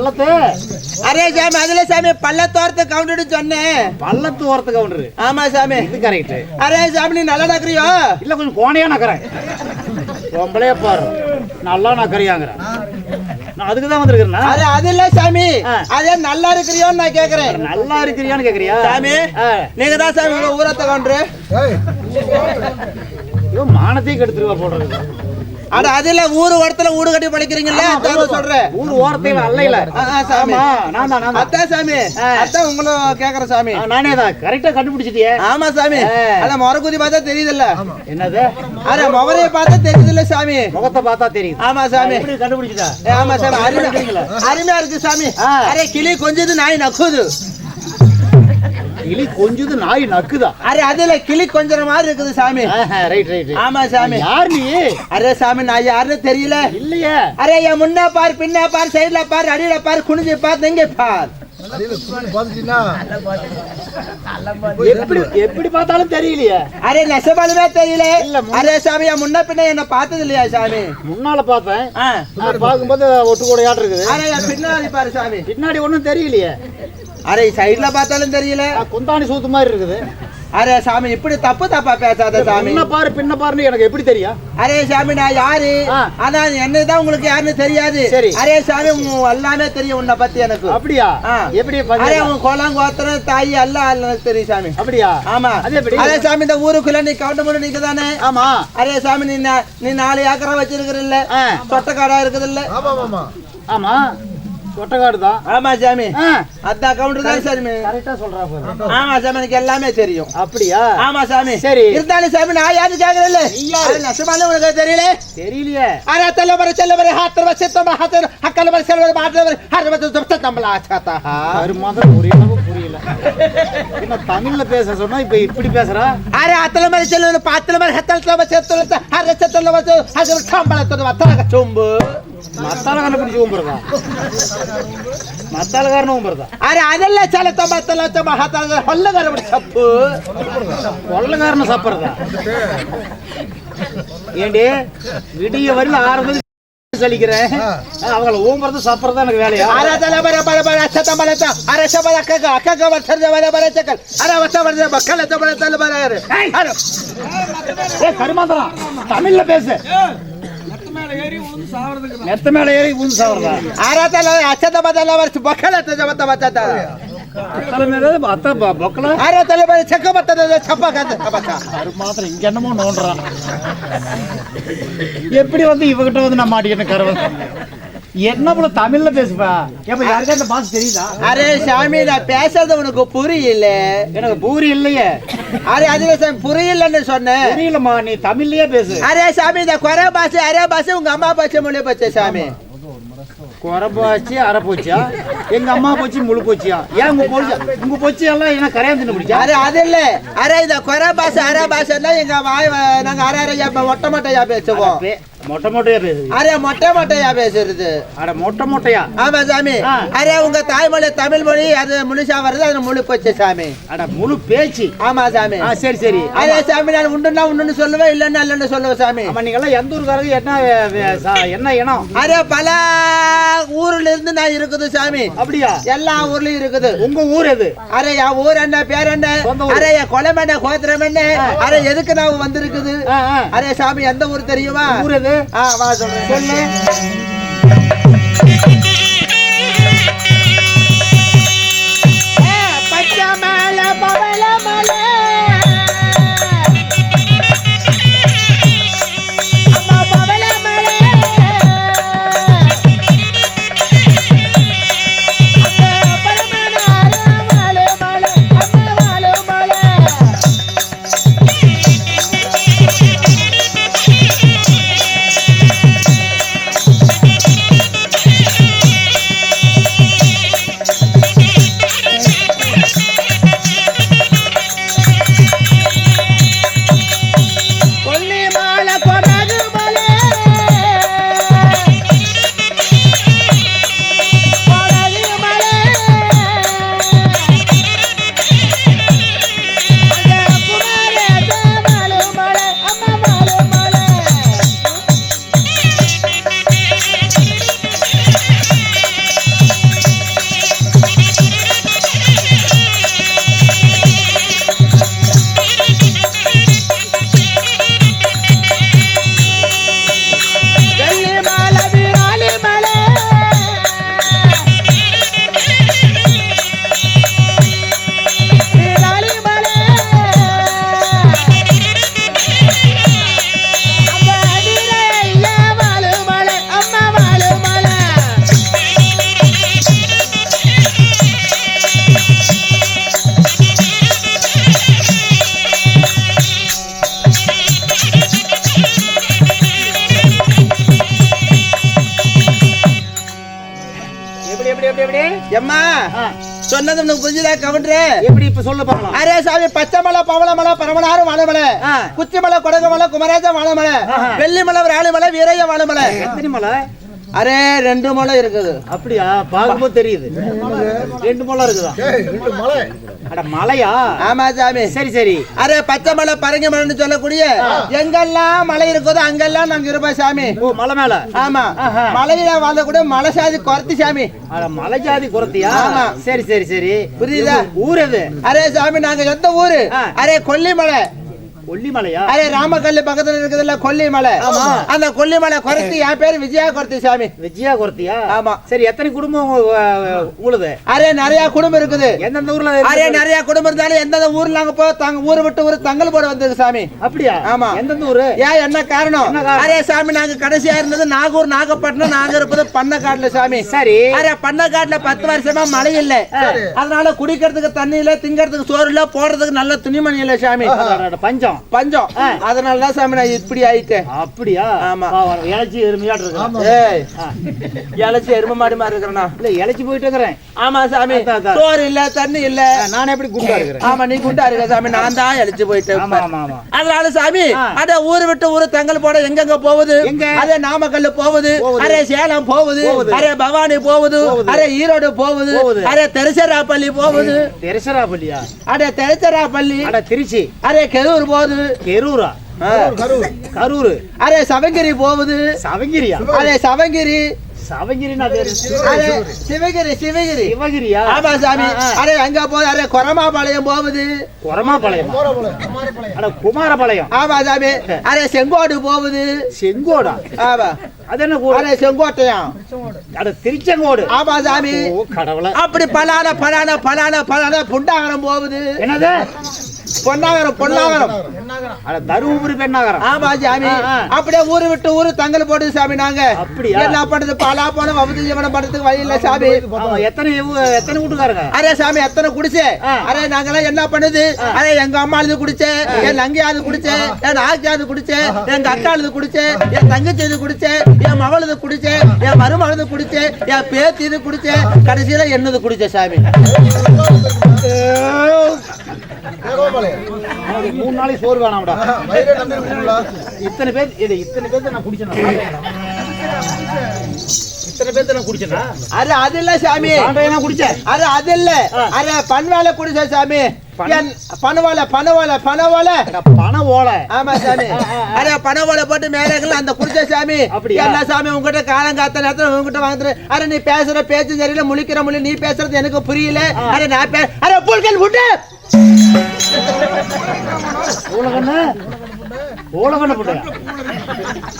பள்ளத்து? Array சாமி அதுல சாமி பள்ள தோரத்து கவுண்டரு சொன்னேன். பள்ளத்து ஓரத்து கவுண்டரு. ஆமா சாமி. இது கரெக்ட் அரே சாமி நீ நல்லா நக்கறியோ இல்ல கொஞ்சம் கோணையா நக்கறேன் ரொம்பளே பாரு. நல்லா நக்கறியாங்கிறேன் நான் அதுக்கு தான் வந்திருக்கிறேன்னா அரே அது இல்ல சாமி. அதே நல்லா இருக்கிறியோன்னு நான் கேக்குறேன். நல்லா இருக்கிறியான்னு கேக்குறியா? சாமி. நீங்க தான் சாமி ஊரத்த கவுண்டரு. ஐயோ மானத்தையும் கெடுத்துருவா போடுறது அட அது இல்ல ஊரு இடத்துல ஊடு கட்டி படிக்கிறீங்கல்ல அதான் சொல்றேன். ஊர் ஓரத்தையில் அல்லையில சாமி. நான் தான் சாமி. உங்களும் சாமி. நானே கரெக்டா கண்டுபிடிச்சிட்டியே. ஆமா சாமி. அத முறக்குதி பார்த்தா தெரியுதுல்ல. என்னது? அட முகரைய பார்த்தா தெரியுதுல்ல சாமி. முகத்தை பார்த்தா தெரியுது. ஆமா சாமி. ஏ, ஆமா சாமி. அருமையா இருக்கு சாமி. அரே கிளி கொஞ்சது நாய் நக்குது. கிளி கொஞ்சது நாய் நக்குதா? அரே அதுல கிளி கொஞ்சற மாதிரி இருக்குது சாமி. ரைட் ரைட் ஆமா சாமி. யார் நீ? அரே சாமி நான் யாருன்னு தெரியல. இல்லையே. அரே என் முன்ன பார் பின்ன பார் சைடுல பார் அடியில பார் குனிஞ்சு பார் எங்க பார். எப்படி எப்படி பார்த்தாலும் தெரியலையே. அரே நெசமாலுமே தெரியல. அரே சாமி என் முன்ன பின்ன என்ன பார்த்தது இல்லையா சாமி? முன்னால பார்த்தேன். பார்க்கும்போது ஒட்டு கூட இருக்குது? அரே பின்னாடி பாரு சாமி. பின்னாடி ஒண்ணும் தெரியலையே. அரே சைடுல பார்த்தாலும் தெரியல. நான் குந்தாணி சூத்து மாதிரி இருக்குது. அரே சாமி இப்படி தப்பு தப்பா பேசாத சாமி. பின்ன பாரு பின்ன பாருன்னு எனக்கு எப்படி தெரியும்? அரே சாமி நான் யாரு. ஆனா என்னதான் உங்களுக்கு யாருன்னு தெரியாது. சரி. அரே சாமி உன் எல்லாமே தெரியும் உன்னை பத்தி எனக்கு. அப்படியா. எப்படி அரே? உன் கோலம் கோத்திரம் தாய் எல்லாம் எனக்கு தெரியும் சாமி. அப்படியா? ஆமா? அரே சாமி இந்த ஊருக்குள்ள நீ கவுண்ட் பண்ணி நிக்க தானே ஆமா. அரே சாமி நீ நா- நாலு ஏக்கரா வச்சிருக்கிற இல்ல ஆ. சொட்டக்காடா இருக்குது இல்ல ஆமா. ஒட்டக்காடு தான் ஆமா சாமி. அதான் கவுண்டர் தான் சாமி. கரெக்டா சொல்றா பாரு. ஆமா சாமி எனக்கு எல்லாமே தெரியும். அப்படியா? ஆமா சாமி. சரி. இருந்தாலும் சாமி நான் யாரு கேக்குறல நஷ்டமான உனக்கு தெரியல? தெரியலையே. அரே தல்ல வர செல்ல வர ஹாத்தர் வர சித்தம் ஹாத்தர். ஹக்கல் வர செல்ல வர பாட்டில் வர ஹர வர தப்த தம்பல ஆச்சாத்தா ஒரு மாதம் ஒரே புரியல. என்ன தமிழ்ல பேச சொன்னா இப்ப இப்படி பேசுறா? அரை அத்தல மாதிரி செல்ல பாத்தல மாதிரி ஹத்தல் தவ செத்துல ஹர செத்துல வர ஹர சம்பளத்தோட வத்தலக. சொம்பு. ಮತ್ತಾಲ ಕண்டுಪಿಡಿಸಿ ಹೋಗ್ಬರ್ದ ಮತ್ತಾಲಗಾರನ ಹೋಗ್ಬರ್ದ ಅರೆ ಅದೆಲ್ಲ ಚಲತ ಮತ್ತಲ ಚಮ ಹತ್ತಾಲ ಹೊಲ್ಲಗಾರ ಬಿಡಿ ಸಪ್ಪು ಹೊಲ್ಲಗಾರನ ಸಪ್ಪರ್ದ ஏண்டி விடிய வரல ஆறு அவங்கள ஊம்புறது சாப்பிட்றது எனக்கு வேலையா? அரசல பர பர பர அச்சத பலத்த அரச பல அக்கக அக்கக வர்த்தர்ஜ வர வர சக்கல் அர வத்த வர்ஜ மக்கள் எத்த பல தல தமிழ்ல பேசு. ನೆತ್ತ ಮೇಲೆ ಏರಿ ಒಂದು ಸಾವಿರದ ಆರಾತಲ್ಲ ಅಚ್ಚದ ಬದಲ ವರ್ಷ ಬಕ್ಕಳ ಅತ್ತದ ಬತ್ತ ಬತ್ತದ ಅತ್ತಲ ಮೇಲೆ ಅತ್ತ ಬಕ್ಕಳ ಆರಾತಲ್ಲ ಬರೀ ಚಕ್ಕ ಬತ್ತದ ಚಪ್ಪಕ அது மாத்திரம் இங்க என்னமோ நோண்டுறான் எப்படி வந்து இவகிட்ட வந்து நான் மாட்டிக்கிட்டு கருவன் என்ன போல தமிழ்ல பேசுப்பா ஏப்ப யாருக்கா இந்த பாஸ் தெரியுதா? அரே சாமி நான் பேசுறது உனக்கு புரியல. எனக்கு பூரி இல்லையே. அரே அதுல சாமி புரியலன்னு சொன்னேன் புரியலம்மா நீ தமிழ்லயே பேசு. அரே சாமி இந்த குறை பாசு அரே பாசு உங்க அம்மா பாசு மொழி பச்சை சாமி. குறை போச்சு அரை போச்சியா? எங்க அம்மா போச்சு முழு போச்சியா? ஏன் உங்க போச்சு உங்க போச்சு எல்லாம் என்ன கரையான் தின்னு பிடிச்சா? அரே அது இல்ல. அரே இந்த குறை பாசு அரே பாசுன்னா எங்க வாய் நாங்க அரை அரையா மொட்டை மொட்டையா பேசுவோம். மொட்டை மொட்டையா பேசு அரே மொட்டை மொட்டையா பேசுறது? அட மொட்டை மொட்டையா? ஆமா சாமி. அரே உங்க தாய்மொழி தமிழ் மொழி அது முழுசா வருது அது முழு போச்சு சாமி. அட முழு பேச்சு. ஆமா சாமி. சரி சரி. அரே சாமி நான் உண்டுன்னா உண்டுன்னு சொல்லுவேன் இல்லைன்னா இல்லைன்னு சொல்லுவேன் சாமி. ஆமா நீங்க எல்லாம் எந்த ஊருக்காரங்க என்ன என்ன இனம்? அரே பல ஊர்ல இருந்து நான் இருக்குது சாமி. அப்படியா? எல்லா ஊர்லயும் இருக்குது. உங்க ஊர் எது? அரே என் ஊர் என்ன பேர் என்ன. அரே என் குலம் என்ன கோத்திரம் என்ன? அரே எதுக்கு நான் வந்திருக்குது. அரே சாமி எந்த ஊர் தெரியுமா? ஊர் எது? ஆ வா சொல்றேன் எப்படி எம்மா சொன்னது உனக்கு புரிஞ்சுதா எப்படி இப்ப சொல்ல பார்க்கலாம். அரே சாமி பச்சை மலை பவள மலை பரமனாரும் வாழமலை. குத்திமலை கொடகமலை வாழமலை. வெள்ளிமலை ராணிமலை வீரைய வாழமலை. மலை? அரே ரெண்டு மலை இருக்குது. அப்படியா? பார்க்கும்போது தெரியுது. ரெண்டு மலை இருக்குதா? அட மலையா? ஆமா சாமி. சரி சரி. அரே பச்சை மலை பரங்கி மலைன்னு சொல்லக்கூடிய எங்கெல்லாம் மலை இருக்குதோ அங்கெல்லாம் நாங்க இருப்போம் சாமி. மலை மேல? ஆமா. மலையில வாழக்கூடிய மலை சாதி குறைச்சி சாமி. அட மலை ஜாதி குறத்தியா ஆமா. சரி சரி சரி. புரியுதா? ஊர் எது? அரே சாமி நாங்க எந்த ஊரு. அரே கொல்லிமலை. கொல்லிமலையா? அரே ராமக்கல்லு பக்கத்துல இருக்குதுல்ல கொல்லிமலை. ஆமா. அந்த கொல்லிமலை குறைச்சி என் பேரு விஜயா சாமி. விஜயா ஆமா. சரி எத்தனை குடும்பம் உங்களுது? அரே நிறைய குடும்பம் இருக்குது. எந்தெந்த ஊர்ல அரே? நிறைய குடும்பம் இருந்தாலும் எந்தெந்த ஊர்ல நாங்க போ தாங்க ஊரை விட்டு ஊர் தங்கல் போட வந்திருக்கு சாமி. அப்படியா? ஆமா. எந்தெந்த ஊரு? ஏன் என்ன காரணம்? அரே சாமி நாங்க கடைசியா இருந்தது நாகூர் நாகப்பட்டினம் நாங்க இருப்பது பண்ணக்காட்டுல சாமி. சரி. அரே பண்ணக்காட்டுல பத்து வருஷமா மழை இல்ல. அதனால குடிக்கிறதுக்கு தண்ணி இல்ல திங்கறதுக்கு சோறு இல்ல போடுறதுக்கு நல்ல துணிமணி இல்ல சாமி. அட, பஞ்சம். பஞ்சம் அதனாலதான் சாமி நான் இப்படி ஆயிட்டேன். அப்படியா? ஆமா. இளைச்சி எருமையாட்டு இருக்கு ஏய் இழைச்சி எரும மாடு மாதிரி இருக்கிறனா? இல்ல இளைச்சி போயிட்டு இருக்கிறேன். ஆமா சாமி. சோறு இல்ல தண்ணி இல்ல. நான் எப்படி குண்டா இருக்கிறேன்? ஆமா நீ குண்டா இருக்க சாமி. நான் தான் இழைச்சு போயிட்டேன் ஆமா ஆமா ஆமா. அதனால சாமி. அட ஊரு விட்டு ஊரு தங்கல் போட எங்கெங்க போகுது? எங்க? அதே நாமக்கல் போகுது. அரே சேலம் போகுது. அரே பவானி போகுது. அரே ஈரோடு போகுது. போகுது. அரே தெருசராப்பள்ளி போகுது. தெரசராப்பள்ளியா? அடே தெருசராப்பள்ளி. அட திருச்சி. அரே கெரூர் போகுது கெரூரா? ஆ. கரூர் அரே சவங்கிரி போகுது சவங்கிரியா? அரே சவங்கிரி. சவங்கிரினா அது அரே சிவகிரி சிவகிரி. சிவகிரியா? ஆமா சாமி. ஆ, ஆ. அரே அங்க போகுது அரே கொரமாபாளையம் போகுது குரமாபாளையம்? அட குமாரபாளையம். ஆமா சாமி. அரே செங்கோடு போகுது செங்கோடா? ஆமா. அது என்ன? அரே செங்கோட்டையம் அட திருச்செங்கோடு. ஆமா சாமி. கடவுள. அப்படி பலான பலான பலான பலான புண்டாகரம் போகுது என்னது? பொன்னாகரம் பொன்னாகரம். தருமபுரி பெண்ணாகரம். ஆமா சாமி. அப்படியே ஊரு விட்டு ஊரு தங்கல் போடுது சாமி நாங்க. அப்படியா? என்ன பண்றது பலா போன வபதி ஜீவனம் பண்றதுக்கு வழி இல்ல சாமி. எத்தனை எத்தனை வீட்டுக்காரங்க? அரே சாமி எத்தனை குடிச்சே. அரே நாங்கெல்லாம் என்ன பண்ணுது? அரே எங்க அம்மா அழுது குடிச்சே என் நங்கையாது குடிச்சே என் ஆக்கியாது குடிச்சே எங்க அக்கா அழுது குடிச்சே என் தங்கச்சி இது குடிச்சே என் மவளது குடிச்சே என் மருமகளது குடிச்சே என் பேத்தி இது குடிச்சே கடைசியில என்னது குடிச்சே சாமி? மூணு நாளைக்கு சோறு வேணாம்டா. இத்தனை பேர் இது இத்தனை பேர்த்த நான் குடிச்சேனா? இத்தனை பேர்த்த நான் குடிச்சேனா? அரே அது இல்ல சாமி. சாண்டையா குடிச்சேன். அரே அது இல்ல. ஆ. அரே பண்வால குடிச்சே சாமி. பன்- என் பனவால பனவால பனவால அட, பண ஓலை ஆமா சாமி. அரே பனவால போட்டு மேலே அந்த குடிச்ச சாமி? என்ன சாமி உங்ககிட்ட காலம் காத்த நேரத்துல உங்ககிட்ட வாங்குற அரே நீ பேசுற பேச்சு சரியில்லை முழிக்கிற மொழி நீ பேசுறது எனக்கு புரியல. அரே நான் அரே புல்கல் விட்டு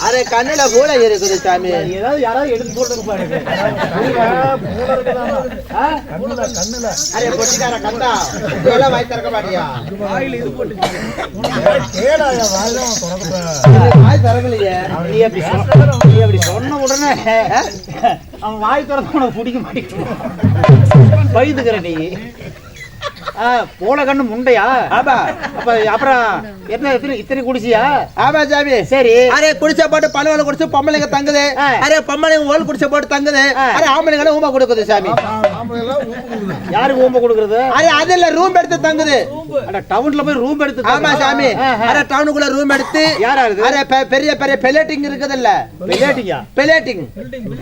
அரே கண்ணுல கூட இருக்குது சாமி. ஏதாவது யாராவது எடுத்து போட்டு பாருங்க அரே பொட்டிக்கார கண்டா இதெல்லாம் வாய் திறக்க மாட்டியா? வாய் திறக்கலையே. நீ அப்படி நீ அப்படி சொன்ன உடனே அவன் வாய் திறந்து உனக்கு பிடிக்க மாட்டேங்குது. பயந்துக்கிற நீ. போல கண்ணு முண்டையா? ஆமா அப்ப அப்புறம் என்ன எத்தனை இத்தனை குடிச்சியா? ஆமா சாமி. சரி. அரே குடிச்ச போட்டு பனவால குடிச்சு பொம்பளைங்க தங்குது. அரே பொம்பளைங்க ஓல் குடிச்ச போட்டு தங்குது. அரே ஆம்பளைங்க ஊமா கொடுக்குது சாமி. யாருக்கு ஊம்ப கொடுக்கறது? அரே அது இல்ல ரூம் எடுத்து தங்குது. அட டவுன்ல போய் ரூம் எடுத்து ஆமா. சாமி. அரே டவுனுக்குள்ள ரூம் எடுத்து யாரா இது? அரே பெரிய பெரிய பெலேட்டிங் இருக்குதுல்ல. பிளேட்டிங்கா பெலேட்டிங்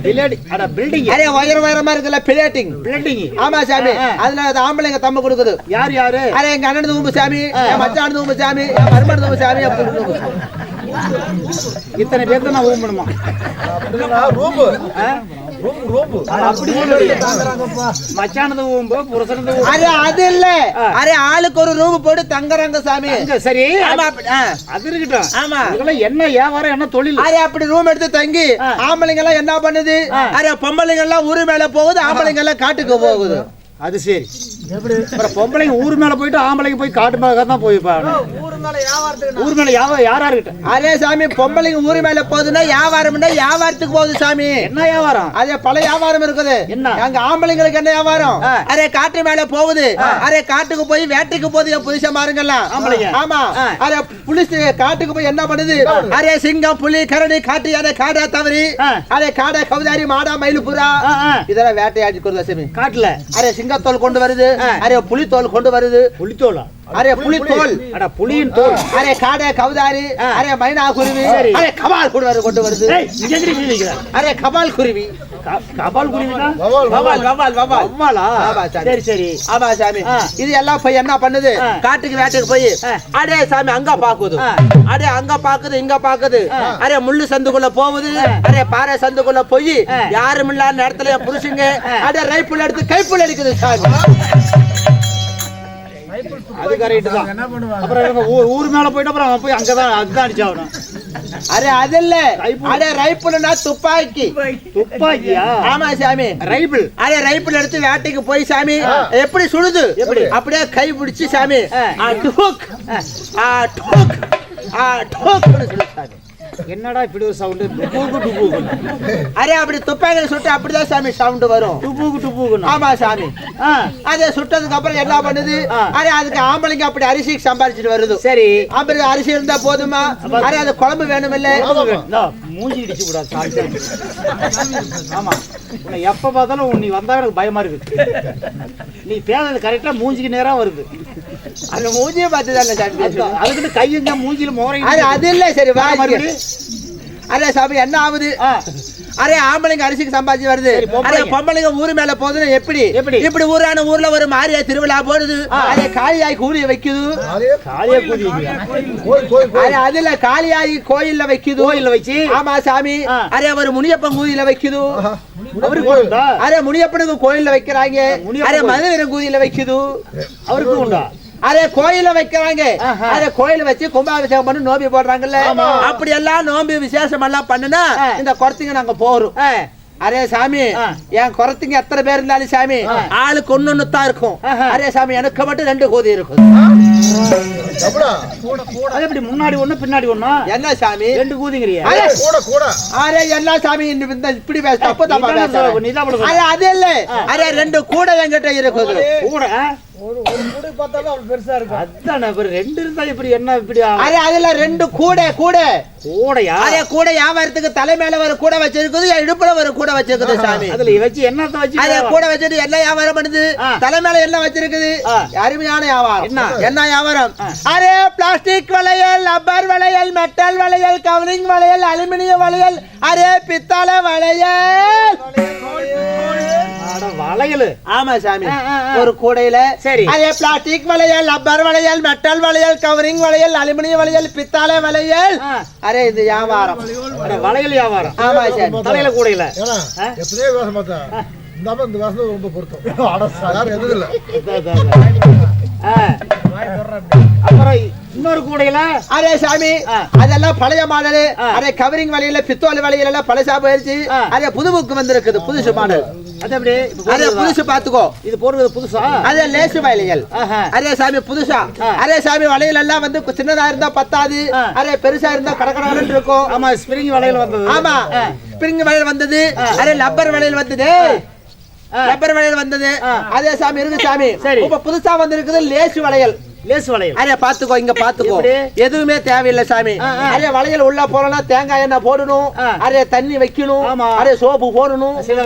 பிளேடி அட பில்டிங் அரே உயர உயரமா இருக்குல்ல பெலேட்டிங் பில்டிங் ஆமா சாமி. அதுல அது ஆம்பளைங்க தம்ம கொடுக்குது. யார் யாரு? அரே எங்க அண்ணன் ஊம்பு சாமி. என் மச்சான் ஊம்பு சாமி. என் மருமன் ஊம்பு சாமி. இத்தனை பேர்த்த நான் ஊம்பணுமா? ஆ? மச்சானது புருஷனது அரே அது இல்ல. ஆ. அரே ஆளுக்கு ஒரு ரூம் போட்டு தங்குறாங்க சாமி. சரி. அது இருக்கட்டும். ஆமா. இதெல்லாம் என்ன வியாபாரம் என்ன தொழில்? அரே அப்படி ரூம் எடுத்து தங்கி. ஆம்பளைங்க எல்லாம் என்ன பண்ணுது. அரே பொம்பளைங்க எல்லாம் ஊரு மேல போகுது ஆம்பளைங்க எல்லாம் காட்டுக்கு போகுது. அது சரி. அப்புறம் பொம்பளைங்க ஊர் மேல போயிட்டு ஆம்பளைங்க போய் காட்டு மேல தான் போயிருப்பாங்க ஊர் மேல யாரா இருக்கட்டும் அதே சாமி பொம்பளைங்க ஊரு மேல போகுதுன்னா வியாபாரம்னா வியாபாரத்துக்கு போகுது சாமி. என்ன வியாபாரம்? அதே பல வியாபாரம் இருக்குது. என்ன? எங்க ஆம்பளைங்களுக்கு என்ன வியாபாரம். அரே காட்டு மேல போகுது. அரே காட்டுக்கு போய் வேட்டைக்கு போகுது. புதுசா மாறுங்கலாம் ஆம்பளைங்க. ஆமா. அரே புலிஸ் காட்டுக்கு போய் என்ன பண்ணுது? அரே சிங்கம் புலி கரடி காட்டு யானை காடா தவறி. அரே காடா கவுதாரி மாடா மயில் புறா. ஆ, ஆ. இதெல்லாம் வேட்டையாடி கொடுதா சாமி? காட்டுல. அரே சிங்கத்தோல் கொண்டு வருது. அரே புலித்தோல் கொண்டு வருது. புளித்தோலா அரே புலித்தோல் அட புளியின் தோல் அரே காடை கவுதாரி. அரே மைனா குருவி. அரே கபால் வரு கொண்டு வருது. அரே கபால் குருவி கபால் குருவினா வவால் வவால் வவால் அவ்வாளா ஆமா, சாமி. சரி சரி ஆமா சாமி. இது எல்லாம் போய் என்ன பண்ணுது. காட்டுக்கு வேட்டைக்கு போய். அடே சாமி அங்க பாக்குது. அடே அங்க பாக்குது இங்க பாக்குது. அரே முள்ளு சந்துக்குள்ள போகுது. அரே பாறை சந்துக்குள்ள போய். யாரும் இல்லாத நேரத்துல என் புருஷங்க. அடே ரைப்புள் எடுத்து கைப்புள் அடிக்குது சாமி அது கரெக்ட் தான் அப்புறம் ஊர் மேல போயிட்டு அப்புறம் அவன் போய் அங்கதான் அதுதான் அடிச்சாகணும் அரே அது இல்ல. அடே ரைப்புள்னா துப்பாக்கி. துப்பாக்கியா? ஆமா சாமி. ரைபிள். அதே ரைபிள் எடுத்து வேட்டைக்கு போய் சாமி. எப்படி சுடுது? எப்படி? அப்படியே கை பிடிச்சு சாமி. டுக். ஆ, டுக். ஆ, டுக்னு சுடுது சாமி. என்னடா இப்படி ஒரு சவுண்டு டுபூக்கு டுபூக்கு. அரே அப்படி துப்பாக்கில சுட்டு அப்படிதான் சாமி சவுண்ட் வரும். டுபூக்கு டுபூக்குன்னு. ஆமா சாமி. அதே சுட்டதுக்கு அப்புறம் என்ன பண்ணுது. அரே அதுக்கு ஆம்பளைங்க அப்படி அரிசி சம்பாரிச்சிட்டு வருது. சரி. ஆம்பளை அரிசி இருந்தா போதுமா? அரே அது குழம்பு வேணும் இல்ல மூஞ்சி இடிச்சு சாரி. ஆமா. உன்னை எப்ப பார்த்தாலும் நீ வந்தா எனக்கு பயமா இருக்கு. நீ பேசுறது கரெக்டா மூஞ்சிக்கு நேரா வருது. அந்த மூஞ்சியை பார்த்து தானே சாமி பேசணும். அதுக்கு கையுங்க மூஞ்சில அது மோரை அது இல்ல சரி வா? அரே சாமி என்ன ஆகுது? அரே ஆம்பளைங்க அரிசிக்கு சம்பாதிச்சு வருது. அரே பொம்பளைங்க. ஊரு மேல போகுதுன்னு எப்படி? எப்படி? இப்படி ஊரான ஊர்ல ஒரு மாரியா திருவிழா போடுது. அதே காளியாய் கூலிய வைக்குது. அரே அதுல காளியாய் கோயில்ல வைக்குது. கோயில்ல வச்சு? ஆமா சாமி. அரே ஒரு முனியப்பன் கூதியில வைக்குது. அவருக்கு அரே முனியப்பனுக்கு கோயில்ல வைக்கிறாங்க. அரே கோயில். மதுவீரன் கூதியில வைக்குது. அவருக்கு உண்டா? அரே கோயில்ல வைக்கிறாங்க. அரே கோயில வச்சு கும்பாபிஷேகம் பண்ணி நோம்பி போடுறாங்கல்ல. அப்படி எல்லாம் நோம்பி விசேஷம் எல்லாம் பண்ணுனா. இந்த குறத்திங்க நாங்க போறோம். அரே சாமி. என் குறத்திங்க எத்தனை பேர் இருந்தாலும் சாமி. ஆளுக்கு ஒண்ணு தான் இருக்கும். அரே சாமி எனக்கு மட்டும் ரெண்டு கோதி இருக்கும். அது முன்னாடி ஒண்ணு பின்னாடி ஒண்ணா? என்ன சாமி? ரெண்டு கூதிங்கிறியா. அரே அரே என்ன சாமி இந்த இந்த இப்படி பேச தப்பு தப்பா அது இல்ல. அரே ரெண்டு கூட என்கிட்ட இருக்குது. கூட. ஆ? அதானே அப்புறம் ரெண்டு இருந்தா இப்படி என்ன இப்படி? அரே அதுல ரெண்டு கூட கூட கூடையா அரே கூட வியாபாரத்துக்கு தலை மேல ஒரு கூட வச்சிருக்குது இடுப்புல ஒரு கூட வச்சிருக்குது சாமி அதுல வச்சு என்னத்த வச்சு அதே கூட வச்சுட்டு என்ன வியாபாரம் பண்ணுது. தலை மேல என்ன வச்சிருக்குது. அருமையான வியாபாரம் என்ன? என்ன வியாபாரம். அரே பிளாஸ்டிக் வளையல் ரப்பர் வளையல் மெட்டல் வளையல் கவரிங் வளையல் அலுமினிய வளையல் அரே பித்தளை வளையல் வளையலு. ஆமா சாமி. ஒரு கூடையில சரி. அதே பிளாஸ்டிக் வளையல் ரப்பர் வளையல் மெட்டல் வளையல் கவரிங் வளையல் அலுமினிய வளையல் பித்தளை வளையல். அரே இது வியாபாரம். அட, வளையல் வியாபாரம். ஆமா சாமி. தலையில கூடையில. இந்த ரொம்ப பொருத்தம். எதுவும் இல்ல. அப்புறம் இன்னொரு கூடையில அரே சாமி. அதெல்லாம் பழைய மாடல். அரே கவரிங் வலையில பித்தோல் வலையில எல்லாம் பழசா போயிருச்சு. அதே புது புக்கு வந்திருக்குது புதுசு மாடல் அது போடுறதா? புதுசு பாத்துக்கோ இது போடுறது புதுசா அதே லேசு வலைகள் ஆஹா. அரே சாமி புதுசா. அரே சாமி வளையல் எல்லாம் வந்து சின்னதா இருந்தா பத்தாது. அரே பெருசா இருந்தா கடற்கடன்னு இருக்கும் ஆமா ஸ்பிரிங் வளையல் வந்தது ஆமா. ஸ்பிரிங் வளையல் வந்தது. அரே லப்பர் வளையல் வந்தது. லப்பர் வளையல் வந்தது. அதே சாமி இருக்கு சாமி சரி. இப்ப புதுசா வந்திருக்குது லேசு வளையல் லேஸ் வளையல் அரே பாத்துக்கோ இங்க பாத்துக்கோ? எதுவுமே தேவையில்லை சாமி. அரே வளையல் உள்ள போனா தேங்காய் எண்ணெய் போடணும். அரே தண்ணி வைக்கணும். அரே சோப்பு போடணும் சில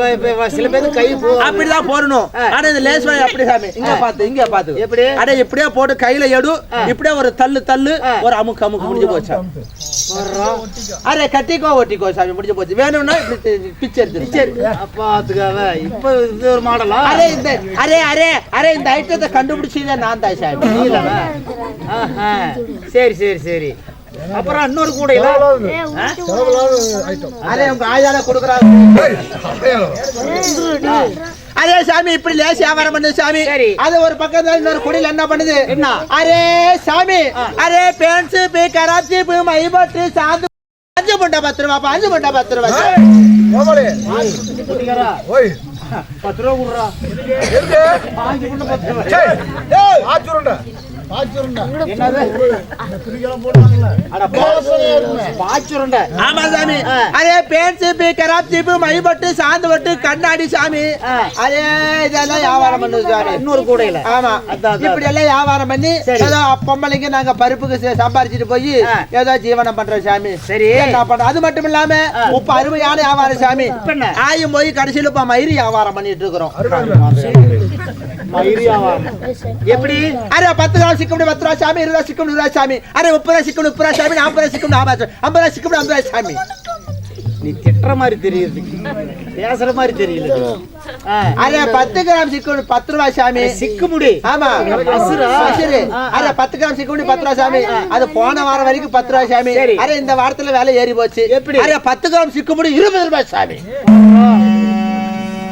சில பேருக்கு கை அப்படிதான் போடணும். ஆனா இந்த லேஸ் வளையல் அப்படி சாமி இங்க. பாத்து இங்க பாத்து எப்படி? அடே இப்படியே போட்டு கையில எடு. இப்படியே ஒரு தள்ளு தள்ளு. ஒரு அமுக்கு அமுக்கு முடிஞ்சு போச்சு அரே கட்டிக்கோ ஒட்டிக்கோ சாமி முடிஞ்சு போச்சு வேணும்னா இப்படி பிச்சை எடுத்து பாத்துக்காவ இப்ப இது ஒரு மாடலா அரே இந்த அரே அரே அரே இந்த ஐட்டத்தை கண்டுபிடிச்சதே நான் தான் சாமி. சரி சரி சரி. அப்புறம் இன்னொரு ஐட்டம். அரே உங்க ஆயால கொடுக்குறாங்க. அதே சாமி இப்படி லேஸ் வியாபாரம் பண்ணுது சாமி. அது ஒரு பக்கம் தான் இன்னொரு குடியில் என்ன பண்ணுது? என்ன? அரே சாமி. அரே பேன்ஸ் பே கராச்சி பே மைபட்டு சாந்து. அஞ்சு முண்டா பத்து ரூபா அஞ்சு முண்டா பத்து ரூபா. பத்து ரூபா கொடுறா. பத்து ரூபா. அதே பேன் சீப்பு கராப் சீப்பு மைபட்டு சாந்து பட்டு கண்ணாடி சாமி. அதே இதெல்லாம் வியாபாரம் பண்ணுது சாமி. இன்னொரு கூடையில. ஆமா. இப்படி எல்லாம் வியாபாரம் பண்ணி. ஏதோ பொம்பளைங்க நாங்க பருப்புக்கு சம்பாரிச்சிட்டு போய். ஏதோ ஜீவனம் பண்றோம் சாமி. சரி. என்ன பண்றோம் அது மட்டும் இல்லாம இப்ப அருமையான வியாபாரம் சாமி? ஆயும் போய் கடைசியில இப்ப மயிறு வியாபாரம் பண்ணிட்டு இருக்கிறோம். எப்படி? அரே பத்து ரூபா சிக்கம் பத்து ரூபா சாமி இருபது ரூபா சிக்கம் இருபது ரூபா சாமி. அரே முப்பது ரூபா சிக்கம் முப்பது ரூபா சாமி நாற்பது ரூபா சிக்கம் நாற்பது ஐம்பது ரூபா சிக்கம் ஐம்பது ரூபா சாமி. நீ திட்டுற மாதிரி தெரியுது. பேசுற மாதிரி தெரியல. அரே பத்து கிராம் சிக்கம் பத்து ரூபா சாமி. சிக்கு முடி. ஆமா. ஆ. அரே பத்து கிராம் சிக்குண்டி பத்து ரூபா சாமி. அது போன வாரம் வரைக்கும் பத்து ரூபா சாமி. அரே இந்த வாரத்துல வேலை ஏறி போச்சு. எப்படி? அரே பத்து கிராம் சிக்குமுடி இருபது ரூபாய் சாமி.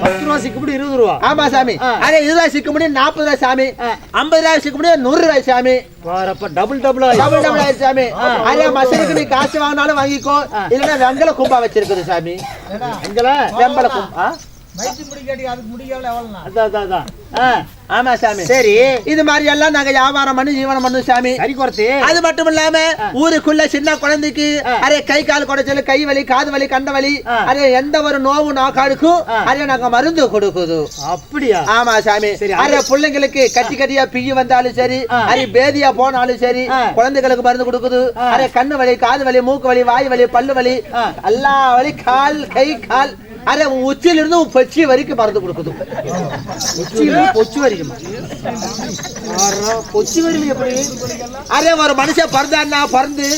பத்து ரூபா சிக்கு முடி இருபது ரூபா. ஆமா சாமி. அரே இருபது ரூபாய் சிக்குமுடி நாற்பது ரூபாய் சாமி. ஐம்பது ரூபாய் சிக்குமுடி நூறு ரூபாய் சாமி. பாரப்ப டபுள் டபுளா டபுள் டபுள் ஆயிடுச்சு சாமி. அரே மசருக்கு நீ காசு வாங்கினாலும் வாங்கிக்கோ. இல்லைன்னா வெங்கல கும்பா வச்சிருக்குது சாமி. எங்கள வெம்பல கும்பா. ஆமா சாமி சரி இது மாதிரி எல்லாம் நாங்க வியாபாரம் பண்ணி ஜீவனம் பண்ணும் சாமி சரி குறைச்சி அது மட்டும் இல்லாம ஊருக்குள்ள சின்ன குழந்தைக்கு. அரே கை கால் குடைச்சல் கை வலி காது வலி கண்ட வலி. அரே எந்த ஒரு நோவு நாக்காடுக்கும். அரே நாங்க மருந்து கொடுக்குது அப்படியா ஆமா சாமி சரி, அரே பிள்ளைங்களுக்கு கட்டி கட்டியா பிய்யு வந்தாலும் சரி. அரே பேதியா போனாலும் சரி. குழந்தைகளுக்கு மருந்து கொடுக்குது. அரே கண்ணு வலி காது வலி மூக்கு வலி வாய் வலி பல்லு வலி. எல்லா வலி கால் கை கால் அரே உன் உச்சியில இருந்து உன் பெச்சி வரைக்கும் பறந்து கொடுக்குது. உச்சியில பொச்சு வரைக்குமா. ஆறா, பொச்சு வரைக்கும் எப்படி? அரே ஒரு மனுஷன் பிறந்தான்னா பிறந்து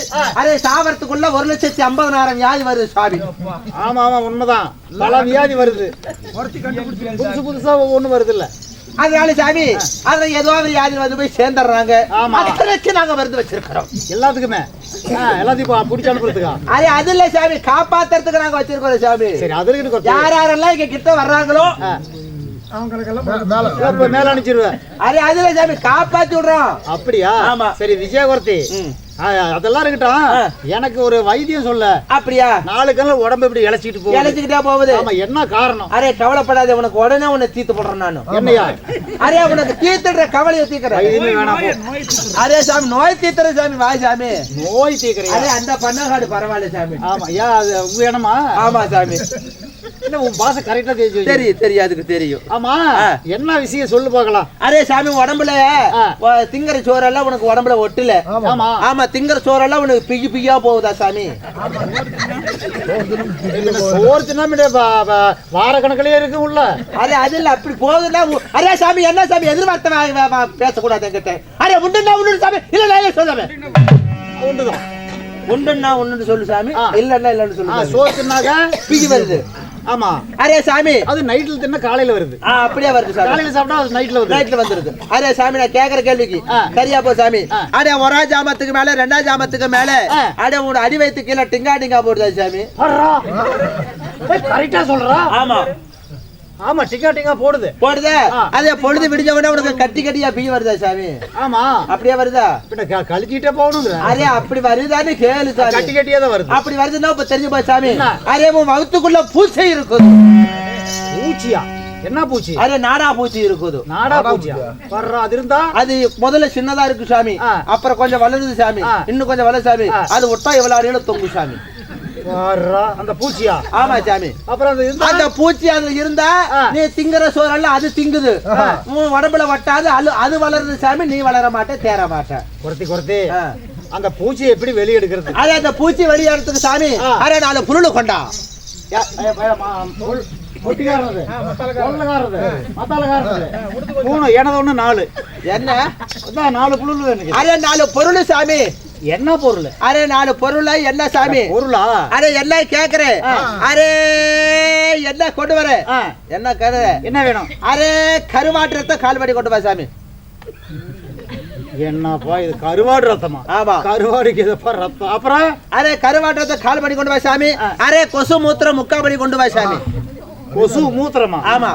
அரே சாவறதுக்குள்ள ஒரு லட்சத்தி ஐம்பதனாயிரம் வியாதி வருது சாமி. ஆமா ஆமா உண்மைதான். பல வியாதி வருது. புதுசு புதுசா ஒண்ணு வருது இல்லை அதனால சாமி அதுல ஏதோ ஒரு வியாதி வந்து போய் சேர்ந்துடுறாங்க. ஆமா. அதற்கு நாங்க மருந்து வச்சிருக்கிறோம். எல்லாத்துக்குமே. எல்லாத்தையும் புடிச்சு அனுப்புறதுக்கா அது அது இல்ல சாமி காப்பாத்துறதுக்கு நாங்க வச்சிருக்கிறோம் சாமி. சரி அது. யார் யாரெல்லாம் இங்க கிட்ட வர்றாங்களோ அவங்களுக்கெல்லாம் மேல இப்ப மேல அனுப்பிச்சிருவேன். அது அதுல சாமி காப்பாத்தி விடுறோம். அப்படியா? ஆமா. சரி விஜயகுர்த்தி. அதெல்லாம் இருக்கட்டும். எனக்கு ஒரு வைத்தியம் சொல்ல. அப்படியா? நாளுக்கெல்லாம் உடம்பு இப்படி இழைச்சிட்டு போகுது. இழைச்சுக்கிட்டே போகுது. ஆமா என்ன காரணம்? அரே கவலைப்படாத உனக்கு உடனே உன்னை தீத்து போடுறேன் நானு. என்னையா? அரே உனக்கு தீத்துடுற கவலையை போ. அரே சாமி நோய் தீத்துற சாமி வா சாமி. நோய் தீக்கிறையா அரே அந்த பண்ணகாடு பரவாயில்ல சாமி. ஆமா ஏன் அது உங்க இடமா ஆமா சாமி. இல்ல உன் பாச கரெக்டா. தெரியும் தெரியும் அதுக்கு தெரியும். ஆமா. என்ன விஷயம் சொல்லு பார்க்கலாம். அரே சாமி உடம்புல திங்கிற சோறெல்லாம் உனக்கு உடம்புல ஒட்டுல. ஆமா. ஆமா. திங்கிற சோறெல்லாம் உனக்கு பிய்யு பிய்யா போகுதா சாமி? சோறு தின்னாம வார கணக்கிலே இருக்கு உள்ள. அரே அது இல்ல அப்படி போகுதுன்னா அரே சாமி என்ன சாமி எதிர்பார்த்த பேசக்கூடாது என்கிட்ட. அரே உண்டுன்னா உண்டு சாமி. இல்ல நான் சொல்லாம உண்டுதான். உண்டுன்னா உண்டு சொல்லு சாமி. இல்லன்னா இல்லன்னு சொல்லு சோறு தின்னாக பிய்யு வருது. ஆமா. அரே சாமி. அது நைட்ல தின்னா காலையில வருது. அப்படியே வருது சாமி. காலையில சாப்பிட்டா அது நைட்ல வருது. நைட்ல வந்துருது. அரே சாமி நான் கேக்குற கேள்விக்கு. சரியா போ சாமி. அடே ஒரா ஜாமத்துக்கு மேல ரெண்டாம் ஜாமத்துக்கு மேல. அடே உன் அடி வயித்து கீழே டிங்கா டிங்கா போடுதா சாமி? கரெக்டா சொல்றா. ஆமா. ஆமா டிக்கா டிக்கா போடுது? போடுதே. அதே பொழுது விடிஞ்ச உடனே உனக்கு கட்டி கட்டியா பீ வருதா சாமி? ஆமா. அப்படியே வருதா? பின்ன கழிச்சிட்டே போகணுங்கிற அரே அப்படி வருதான்னு கேளு சாமி. கட்டி கட்டியே தான் வருது. அப்படி வருதுன்னா இப்ப தெரிஞ்சு போய் சாமி? அரே உன் வகுத்துக்குள்ள பூச்சை இருக்குது. பூச்சியா? என்ன பூச்சி? அரே நாடா பூச்சி இருக்குது. நாடா பூச்சியா? வர்றா அது இருந்தா? அது முதல்ல சின்னதா இருக்கு சாமி. அப்புறம் கொஞ்சம் வளருது சாமி. இன்னும் கொஞ்சம் வளருது சாமி. அது விட்டா எவ்வளவு அடியில தொங்கு சாமி. அந்த பூச்சியா? ஆமா சாமி. அப்புறம் அது இருந்தா? அந்த பூச்சி அதுல இருந்தா. நீ திங்கிற சோறெல்லாம் அது திங்குது. உன் உடம்புல வட்டாது அது அது வளருது சாமி நீ வளர மாட்ட தேற மாட்ட. குறைத்தி குறைத்தி ஆ. அந்த பூச்சியை எப்படி வெளியே எடுக்கிறது? அது அந்த பூச்சி வெளியேறதுக்கு சாமி. அரே நாலு புருள் கொண்டா. மூணு எனது ஒண்ணு நாலு. என்ன? நாலு அரே நாலு பொருள் சாமி. என்ன பொருள்? அரே நாலு பொருள் என்ன சாமி? பொருளா? அரே எல்லாம் கேக்குறேன். அரே என்ன கொண்டு வர? என்ன கரு என்ன வேணும்? அரே கருவாட்டுறத கால்படி கொண்டு வா சாமி. என்னப்பா இது கருவாடு ரத்தமா? ஆமா. கருவாடுக்கு இதப்பா ரத்தம். அப்புறம்? அரே கருவாட்டத்தை கால் பண்ணி கொண்டு வா சாமி. அரே கொசு மூத்திரம் முக்கா பண்ணி கொண்டு வா சாமி. கொசு மூத்திரமா? ஆமா.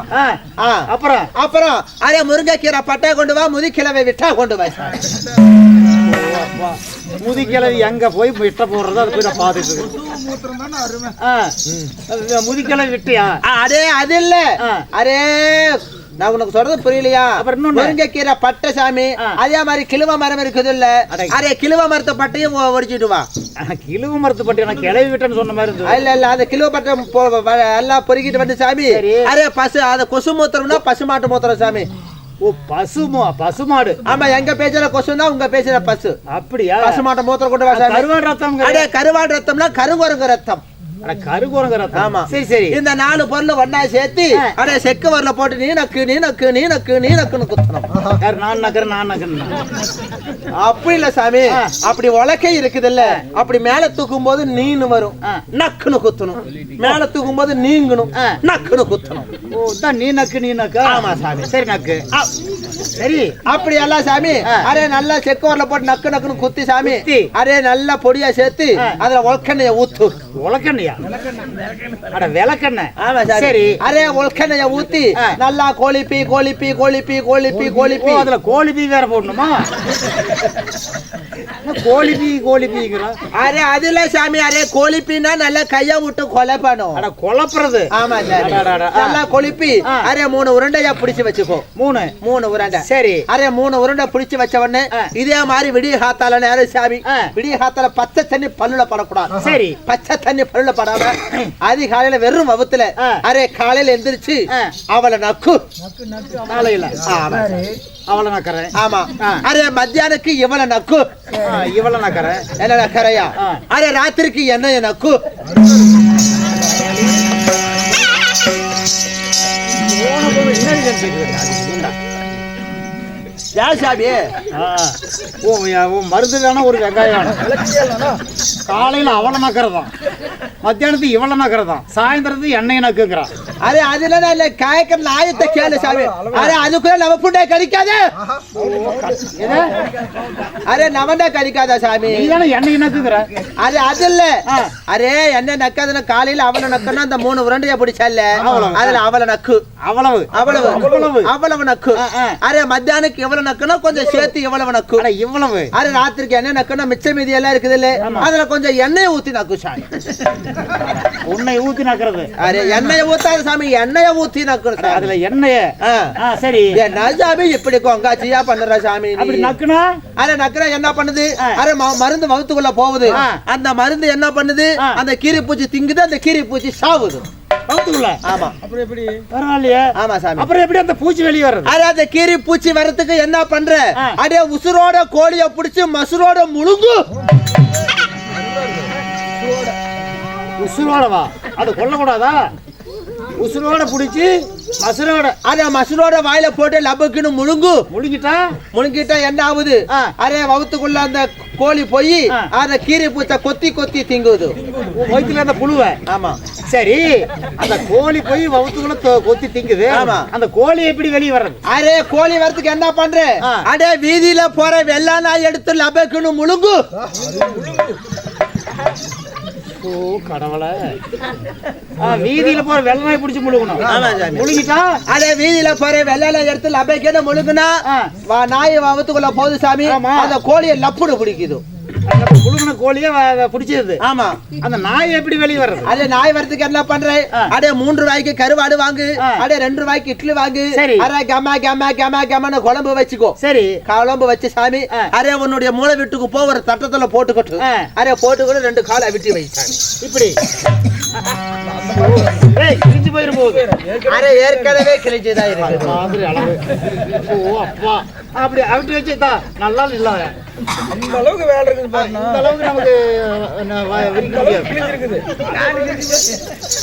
அப்புறம்? அப்புறம் அரே முருங்கைக்கீரை பட்டை கொண்டு வா முதிக்கிழவை விட்டா கொண்டு வா சாமி. முதிக்கிழவி எங்க போய் விட்ட போடுறதோ அது போய் நான் பார்த்துட்டு இருக்கேன். அது முதிக்கிழவி விட்டியா அரே அது இல்ல. அரே நான் உனக்கு சொல்றது புரியலையா அப்புறம்? முருங்கைக்கீரை பட்டை சாமி. அதே மாதிரி கிழுவ மரம் இருக்குது இல்ல. அதே கிழுவ மரத்தை பட்டையும் ஒடிச்சிட்டு வா கிழுவு மரத்து பட்டி எனக்கு கிளவி விட்டேன்னு சொன்ன மாதிரி இல்ல இல்ல அந்த கிலோ பட்டை பொ- வ- எல்லாம் பொறுக்கிட்டு வந்து சாமி. அரே பசு அத கொசு மூத்திரம்னா பசு மாட்டு மூத்திரம் சாமி ஓ பசுமா பசுமாடு. ஆமா எங்க பேசுற கொசுனா உங்க பேசுற பசு. அப்படியா? பசு மாட்டு மூத்திரம் கொண்டு கருவாடு ரத்தம் கருவாடு ரத்தம்னா கருங்குரங்கு ரத்தம். சரி சரி. இந்த நாலு பொருள் ஒண்ணா சேர்த்து. அடே செக்கு வரல போட்டு நீ நக்கு நீ நக்கு நீ நக்கு நீ நக்குன்னு குத்தணும். நான் நக்கறேன் நான் நக்கறேன் அப்படி இல்ல சாமி. அப்படி உலக்கை இருக்குது இல்ல அப்படி மேல தூக்கும் போது நீன்னு வரும். நக்குன்னு குத்தணும். மேல தூக்கும் போது நீங்கணும். நக்குன்னு குத்தணும். ஓ நீ நக்கு நீ நக்கு? ஆமா, சாமி. சரி நக்கு. சரி அப்படி எல்லாம் சாமி. அரே நல்லா செக்கு வரல போட்டு நக்கு நக்குன்னு குத்தி சாமி. அரே நல்லா பொடியா சேர்த்து. அதுல உலக்கெண்ணைய ஊத்து. உலக்கண்ணையா? அட விளக்கெண்ணெய். ஆமா சார். அரே உலக்கெண்ணைய ஊத்தி. நல்லா கோழிப்பி கோழிப்பி கோழிப்பி கோழிப்பி கோழிப்பி அதுல கோழி பீ வேற போடணுமா? என்ன கோழி பீ கோழி பீங்கிறா? அரே அதுல சாமி அரே கோழிப்பின்னா நல்லா கைய விட்டு கொலை பண்ணும் அட குழப்புறது ஆமா சார். நல்லா கொழுப்பி. அரே மூணு உருண்டையா பிடிச்சு வச்சுக்கோ. மூணு. மூணு உருண்டை சரி. அரே மூணு உருண்டை பிடிச்சு வச்ச உடனே. இதே மாதிரி விடிய காத்தால நேரம் சாமி. விடிய காத்தால பச்சை தண்ணி பல்லுல படக்கூடாது. சரி. பச்சை தண்ணி பல்லுல படாம அதிகாலையில வெறும் வகுத்துல. அரே காலையில எந்திரிச்சு. அவளை நக்கு. ஆமா. அவளை நக்கறேன். ஆமா. அரே மத்தியானக்கு இவளை நக்கு. இவளை நக்கறேன். என்ன நக்கறையா. அரே ராத்திரிக்கு என்னைய நக்கு. போன என்ன ஏன் சாமி. ஓ ஓ, மருந்து வேணா ஒரு வெங்காயம்? வேணும் காலையில அவளை நக்கறதான். மத்தியானத்துக்கு இவளை நக்கறதான். சாயந்தரத்துக்கு எண்ணெய் நக்குங்கிறான் அரே அதுல இல்ல காய்க்கிற நாயத்தை கேளு சாமி. அரே அதுக்குள்ள நம்ம புண்டை கடிக்காத. எது? அரே நவண்டா கடிக்காத சாமி? எண்ணெய் நக்குங்கிற? அது அது இல்ல. அரே என்ன நக்காதுன்னு காலையில அவளை நக்கணும் அந்த மூணு உருண்டைய பிடிச்சல்ல. அதுல அவளை நக்கு. அவ்வளவு. அவ்வளவு. அவ்வளவு. நக்கு. அரே மத்தியானுக்கு எவ்வளவு நக்குனா கொஞ்சம் சேர்த்து எவ்வளவு நக்கு இவ்வளவு அரே ராத்திரிக்கு என்ன நக்குனா மிச்ச மீதி எல்லாம் இருக்குது இல்ல அதுல கொஞ்சம் எண்ணெயை ஊத்தி நக்கு சாமி உன்னை ஊத்தி நக்கிறது. அரே எண்ணெயை ஊத்தாத சாமி எண்ணெயை ஊத்தி சாமி. அதுல எண்ணெய. சரி. என்ன சாமி இப்படி கொங்காச்சியா பண்ணுற சாமி? அப்படி நக்குனா? அரை நக்கரை என்ன பண்ணுது. அரை மருந்து வகுத்துக்குள்ள போகுது. அந்த மருந்து என்ன பண்ணுது. அந்த கீரி பூச்சி திங்குது அந்த கீரி பூச்சி சாவுது. வகுத்துக்குள்ள ஆமா. பரவாயில்லையே. ஆமா சாமி. அப்புறம் எப்படி அந்த பூச்சி வெளியே வர்றது அரே அந்த கீரி பூச்சி வரதுக்கு என்ன பண்ற. அடே உசுரோட கோழிய புடிச்சு மசுரோட முழுங்கு. உசுரோட வா. அது கொல்லக்கூடாதா? உசுரோட புடிச்சு மசுரோட அத மசுரோட வாயில போட்டு லபக்குன்னு முழுங்கு. முழுங்கிட்டா? முழுங்கிட்டா என்ன ஆகுது. அரே வகுத்துக்குள்ள அந்த கோழி போய் ஆ. அந்த கீரி பூச்சை கொத்தி கொத்தி திங்குது. வயித்துல அந்த புழுவை? ஆமா. சரி. அந்த கோழி போய் வவுத்துக்குள்ள கொத்தி திங்குது. ஆமா. அந்த கோழி எப்படி வெளியே வர்றது? அரே கோழி வரதுக்கு என்ன பண்ற. அடே வீதியில போற வெள்ளா நாய் எடுத்து லபக்குன்னு முழுங்கு. ஓ கடவுளே வீதியில போற வெள்ளை நாய் பிடிச்சு முழுகணும் ஆமா, முழுகிட்டா அடே வீதியில போற வெள்ளா எடுத்து லபக்குன்னு முழுங்குனா ஆ. வா நாய் வகுத்துக்குள்ள போகுது சாமி அந்த கோழியை லப்புடு பிடிக்குது முழுகின கோழிய பிடிச்சது ஆமா. அந்த நாய் எப்படி வெளியே வர்றது? அதே நாய் வரதுக்கு என்ன பண்ற? ஆ. அடே மூன்று ரூபாய்க்கு கருவாடு வாங்கு. அடே ரெண்டு ரூபாய்க்கு இட்லி வாங்கு. சரி. அரே கமா கமா கமா குழம்பு வச்சுக்கோ. சரி. குழம்பு வச்சு சாமி. அரே உன்னுடைய மூளை வீட்டுக்கு போ ஒரு தட்டத்துல போட்டுக்கட்டு. அரே போட்டுக்கிட்டு ரெண்டு காலை விட்டி வை. இப்படி. ஏய் கிழிஞ்சு போயிரு போகுது. அரே ஏற்கனவே கிழிச்சுதான் இருக்கு மாதிரி அளவு. ஓ அப்பா. அப்படி அப்படி வச்சுதா நல்லா இல்ல அந்த அளவுக்கு வேலை இருக்குது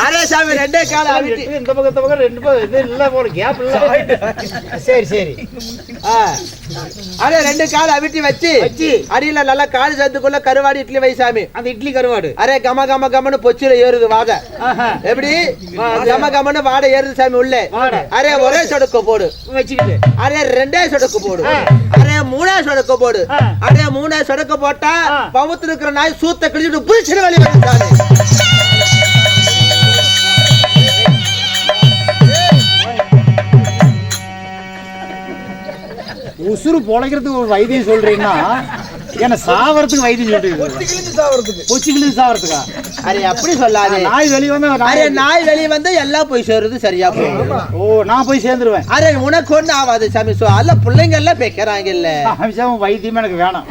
அரே சாமி ரெண்டே காலை அவிட்டி எட்டு, இந்த பக்கம் இந்த பக்கம் ரெண்டு பக்கம் இது இல்ல போல கேப் இல்ல. சரி சரி. ஆ. அரே ரெண்டு காலை அவிட்டி வச்சு வச்சு. அடியில நல்லா காலி சத்துக்குள்ள கருவாடு இட்லி வை சாமி. அந்த இட்லி கருவாடு. அரே கம கம கமன்னு பொச்சில ஏறுது ஆஹா. எப்படி? கம கமன்னு வாடை ஏறுது சாமி உள்ளே. வாடை. அரே ஒரே சொடுக்கு போடு. வச்சுக்கிட்டு. அரே ரெண்டே சொடுக்கு போடு. அரே மூணே சொடுக்கு போடு. அரே மூணே சொடுக்கு போட்டா. பவுத்துல இருக்கிற நாய் சூத்த கிழிச்சிட்டு புடிச்சிட்டு வெளியே வந்து உசுறு பொழைக்கிறதுக்கு ஒரு வைத்தியம் சொல்றீங்கன்னா என்ன சாவறதுக்கு வைத்தியம் சொல்லிட்டு சாவறதுக்கு. பொச்சிக்கிட்டு சாவறதுக்கா? அரே அப்படி சொல்லாதே. நாய் வெளியே வந்து அரே நாய் நாய் வெளியே வந்து எல்லாம் போய் சேருது சரியா போகும் ஓ நான் போய் சேர்ந்துருவேன். அரே உனக்கு ஒண்ணு ஆகாது சாமி. சோ அல்ல பிள்ளைங்க எல்லாம் பேக்கிறாங்க இல்ல அமிஷம் வைத்தியமே எனக்கு வேணாம்.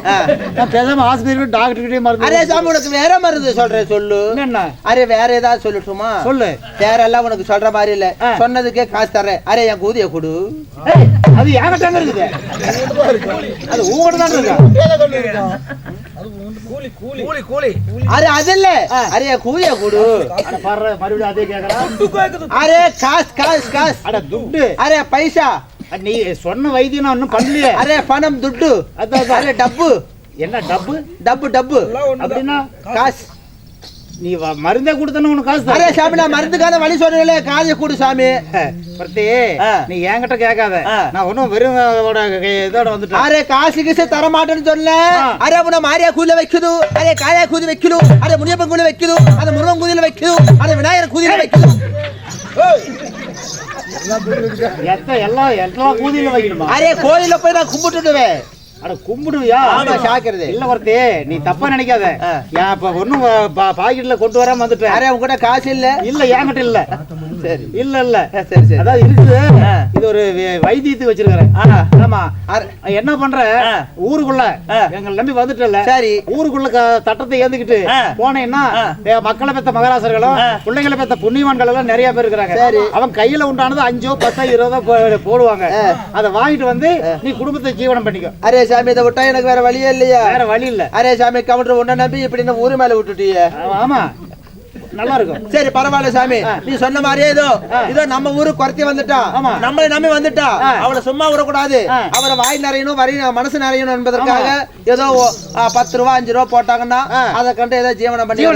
நான் பேசாம ஆஸ்பத்திரி டாக்டர் கிட்டே மருந்து அரே சாமி உனக்கு வேற மருந்து சொல்றேன் சொல்லு. என்ன அரே வேற ஏதாவது சொல்லட்டுமா? சொல்லு. வேற எல்லாம் உனக்கு சொல்ற மாதிரி இல்ல. சொன்னதுக்கே காசு தரேன் அரே என் கூதிய கொடு. அது என்கிட்ட இருக்குது. அது உங்ககிட்ட தான் இருக்கா கூலி கூலி கூலி அரே அது அரே கொடு அட பாரு மறுபடியும் அதே கேக்குறா அரே அட துட்டு அரே பைசா நீ சொன்ன வைத்தியம் நான் இன்னும் பண்ணலையே அரே பணம் துட்டு அதான். அரே டப்பு என்ன டப்பு டப்பு டப்பு அப்படின்னா காசு நீ மருந்தே கொடுத்தன உனக்கு காசு அரே. சாமி நான் மருந்துக்கான வழி சொல்றேன் காதிய கூடு சாமி. பர்த்தி. நீ என்கிட்ட கேட்காத. நான் ஒன்னும் வெறும் இதோட வந்துட்டேன். அரே காசு கீசு தர மாட்டேன்னு சொல்ல. அரே உன மாரியா கூதில வைக்குது. அரே காயா கூதி வைக்குது. அரே முனியப்பன் கூதில வைக்குது. அரே முருகன் கூதில வைக்குது. அரே விநாயகர் கூதில வைக்குது. எல்லாம் கூலி எல்லாம் எல்லா கூதியில வைக்கணுமா? அரே கோயில போய் நான் கும்பிட்டுடுவேன் அட கும்பிடுவியா? சாக்கிறது. இல்ல வர்த்தி நீ தப்பா நினைக்காத. இப்ப ஒண்ணும் பாக்கெட்ல கொண்டு வராம வந்துட்டேன். அரே உங்ககிட்ட காசு இல்ல? இல்ல என்கிட்ட இல்ல. சரி. இல்ல இல்ல. சரி சரி. அதாவது இருக்குது. இது ஒரு வே- வைத்தியத்துக்கு வச்சிருக்கிறேன். ஆமா. என்ன பண்ற. ஊருக்குள்ள. ஆ. எங்களை நம்பி வந்துட்டல சரி. ஊருக்குள்ள தட்டத்தை ஏந்துக்கிட்டு. போனேன்னா மக்களை பெத்த மகராசர்களும் ஆ. பிள்ளைங்களை பெத்த புண்ணியவான்கள் எல்லாம் நிறைய பேர் இருக்கிறாங்க. அவன் கையில உண்டானது அஞ்சோ பத்தோ இருபதோ போடுவாங்க. அதை வாங்கிட்டு வந்து நீ குடும்பத்தை ஜீவனம் பண்ணிக்கோ. அரே சாமி இதை விட்டா எனக்கு வேற வழியே இல்லையா. வேற வழி இல்ல. அரே சாமி கவுண்டர் உன்ன நம்பி இப்படி ஊரு மேல விட்டுட்டியே? ஆமா, நல்லா இருக்கும். சரி பரவாயில்ல சாமி. நீ சொன்ன மாதிரியே ஏதோ ஆ. இதோ நம்ம ஊரு குறைச்சி வந்துட்டா. நம்மளை நம்பி வந்துட்டா. அவளை சும்மா விடக்கூடாது. அவரை வாய் நிறையணும் வரி மனசு நிறையணும் என்பதற்காக ஏதோ பத்து ரூபா அஞ்சு ரூபா போட்டாங்கன்னா. அதை கண்டு ஏதோ ஜீவனம் பண்ணி